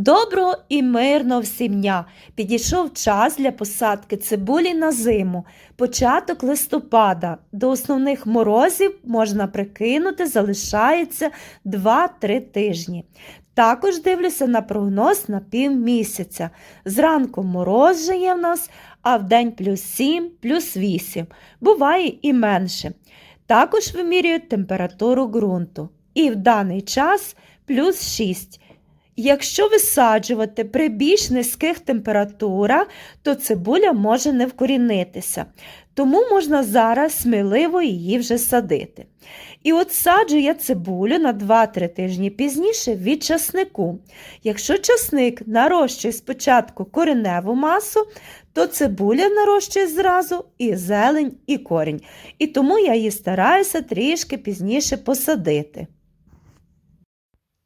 Доброго і мирного всім дня! Підійшов час для посадки цибулі на зиму. Початок листопада. До основних морозів можна прикинути, залишається 2-3 тижні. Також дивлюся на прогноз на півмісяця. Зранку мороз же в нас, а вдень плюс 7, плюс 8. Буває і менше. Також вимірюють температуру ґрунту. І в даний час плюс 6. Якщо висаджувати при більш низьких температурах, то цибуля може не вкорінитися, тому можна зараз сміливо її вже садити. І от саджу я цибулю на 2-3 тижні пізніше від часнику. Якщо часник нарощує спочатку кореневу масу, то цибуля нарощує зразу і зелень, і корінь. І тому я її стараюся трішки пізніше посадити.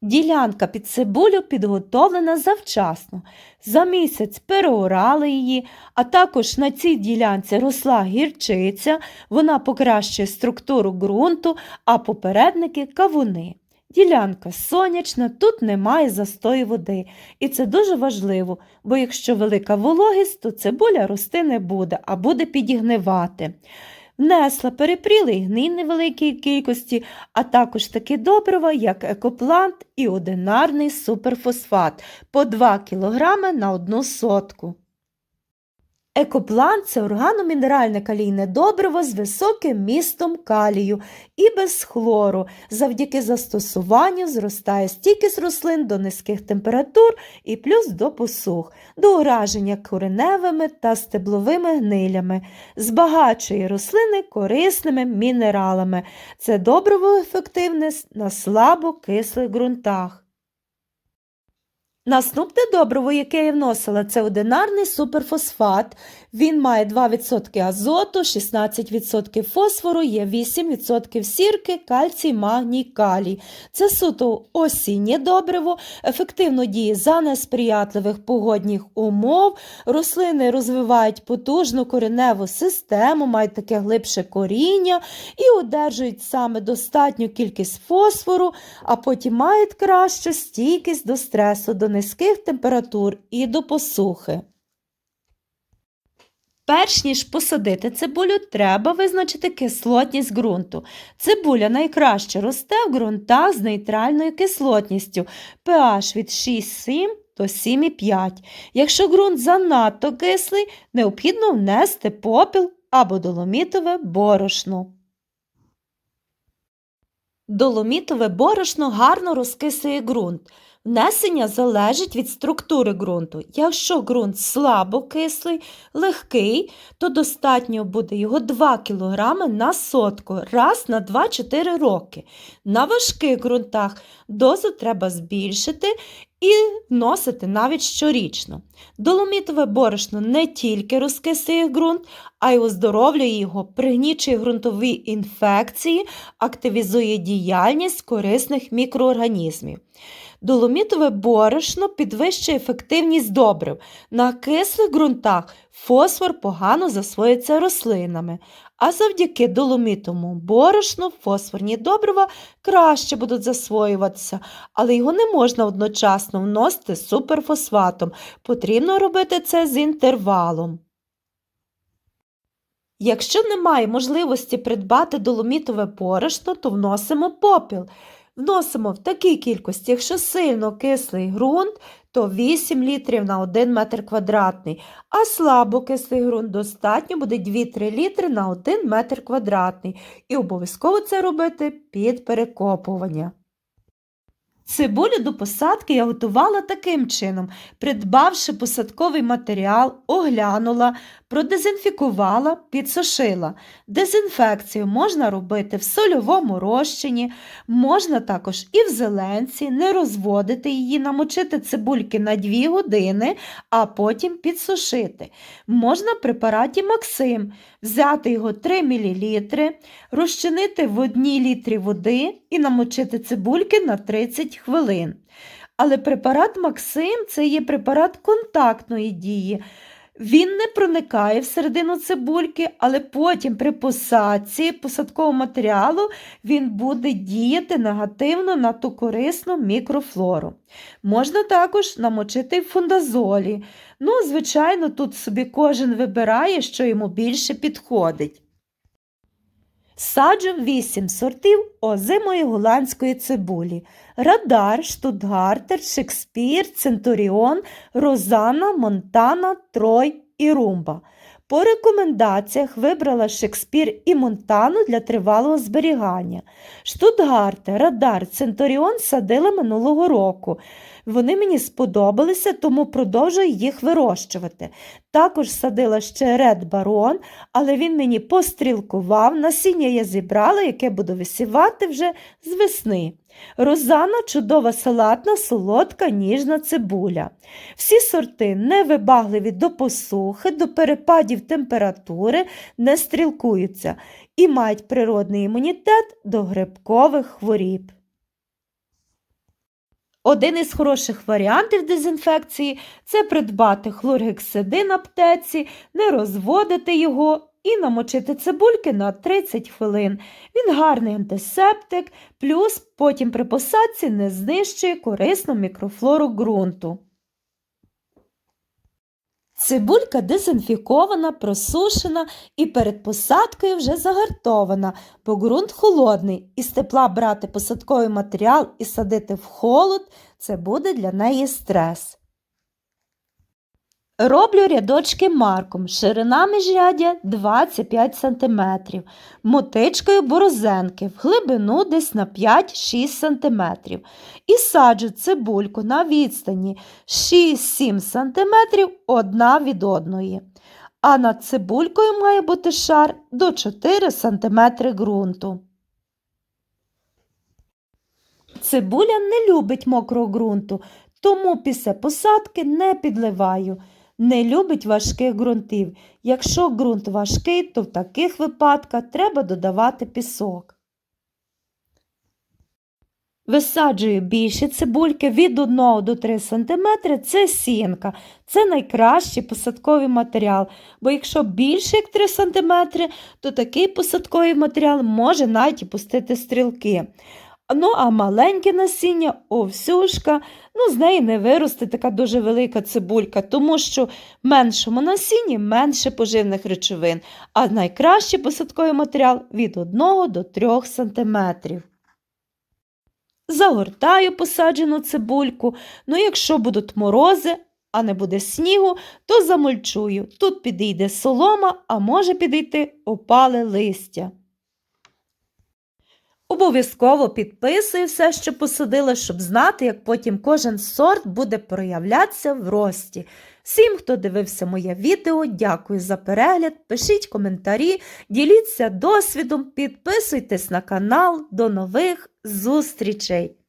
Ділянка під цибулю підготовлена завчасно. За місяць переорали її, а також на цій ділянці росла гірчиця, вона покращує структуру ґрунту, а попередники кавуни. Ділянка сонячна, тут немає застою води. І це дуже важливо, бо якщо велика вологість, то цибуля рости не буде, а буде підігнивати. Внесла перепрілий гнини невеликій кількості, а також таке добрива, як екоплант і одинарний суперфосфат по 2 кг на одну сотку. Екоплан це органомінеральне калійне добриво з високим містом калію і без хлору. Завдяки застосуванню зростає стійкість рослин до низьких температур і плюс до посух, до ураження кореневими та стебловими гнилями, збагачує рослини корисними мінералами. Це добриво ефективне на слабо кислих ґрунтах. Наступне добриво, яке я вносила, це одинарний суперфосфат. Він має 2% азоту, 16% фосфору, є 8% сірки, кальцій, магній, калій. Це суто осіннє добриво, ефективно діє за несприятливих погодних умов. Рослини розвивають потужну кореневу систему, мають таке глибше коріння і одержують саме достатню кількість фосфору, а потім мають кращу стійкість до стресу. до низьких температур і до посухи. Перш ніж посадити цибулю, треба визначити кислотність ґрунту. Цибуля найкраще росте в ґрунтах з нейтральною кислотністю pH від 6,7 до 7,5. Якщо ґрунт занадто кислий, необхідно внести попіл або доломітове борошно. Доломітове борошно гарно розкисує ґрунт. Внесення залежить від структури ґрунту. Якщо ґрунт слабокислий, легкий, то достатньо буде його 2 кг на сотку раз на 2-4 роки. На важких ґрунтах дозу треба збільшити і вносити навіть щорічно. Доломітове борошно не тільки розкисує ґрунт, а й оздоровлює його, пригнічує ґрунтові інфекції, активізує діяльність корисних мікроорганізмів. Доломітове борошно підвищує ефективність добрив. На кислих ґрунтах фосфор погано засвоїться рослинами, а завдяки доломітовому борошну фосфорні добрива краще будуть засвоюватися, але його не можна одночасно вносити суперфосфатом. Потрібно робити це з інтервалом. Якщо немає можливості придбати доломітове борошно, то вносимо попіл. Вносимо в такій кількості, якщо сильно кислий ґрунт, то 8 літрів на 1 метр квадратний, а слабо кислий ґрунт достатньо буде 2-3 літри на 1 метр квадратний. І обов'язково це робити під перекопування. Цибулю до посадки я готувала таким чином, придбавши посадковий матеріал, оглянула, продезінфікувала, підсушила. Дезінфекцію можна робити в сольовому розчині, можна також і в зеленці, не розводити її, намочити цибульки на 2 години, а потім підсушити. Можна в препараті Максим, взяти його 3 мл, розчинити в 1 літрі води і намочити цибульки на 30 хвилин. Але препарат Максим це є препарат контактної дії. Він не проникає всередину цибульки, але потім при посадці посадкового матеріалу він буде діяти негативно на ту корисну мікрофлору. Можна також намочити в фундазолі. Ну, звичайно, тут собі кожен вибирає, що йому більше підходить. Саджу 8 сортів озимої голландської цибулі. Радар, Штутгартер, Шекспір, Центуріон, Розана, Монтана, Трой і Румба. По рекомендаціях вибрала Шекспір і Монтану для тривалого зберігання. Штутгарте, Радар, Центуріон садила минулого року. Вони мені сподобалися, тому продовжую їх вирощувати. Також садила ще Ред Барон, але він мені пострілкував. Насіння я зібрала, яке буду висівати вже з весни. Розана чудова салатна, солодка, ніжна цибуля. Всі сорти невибагливі до посухи, до перепадів температури, не стрілкуються і мають природний імунітет до грибкових хворіб. Один із хороших варіантів дезінфекції це придбати хлоргексидин аптеці, не розводити його і намочити цибульки на 30 хвилин. Він гарний антисептик, плюс потім при посадці не знищує корисну мікрофлору ґрунту. Цибулька дезінфікована, просушена і перед посадкою вже загартована, бо ґрунт холодний, і з тепла брати посадковий матеріал і садити в холод це буде для неї стрес. Роблю рядочки марком, ширина міжрядя 25 см, мотичкою борозенки в глибину десь на 5-6 см. І саджу цибульку на відстані 6-7 см одна від одної. А над цибулькою має бути шар до 4 см ґрунту. Цибуля не любить мокрого ґрунту, тому після посадки не підливаю. Не любить важких ґрунтів. Якщо ґрунт важкий, то в таких випадках треба додавати пісок. Висаджую більші цибульки від 1 до 3 см це сінка. Це найкращий посадковий матеріал, бо якщо більше як 3 см, то такий посадковий матеріал може навіть пустити стрілки. Ну, а маленьке насіння, овсюшка, ну, з неї не виросте така дуже велика цибулька, тому що в меншому насінні менше поживних речовин, а найкращий посадковий матеріал від 1 до 3 см. Загортаю посаджену цибульку, ну якщо будуть морози, а не буде снігу, то замульчую. Тут підійде солома, а може підійти опале листя. Обов'язково підписую все, що посадила, щоб знати, як потім кожен сорт буде проявлятися в рості. Всім, хто дивився моє відео, дякую за перегляд. Пишіть коментарі, діліться досвідом, підписуйтесь на канал. До нових зустрічей!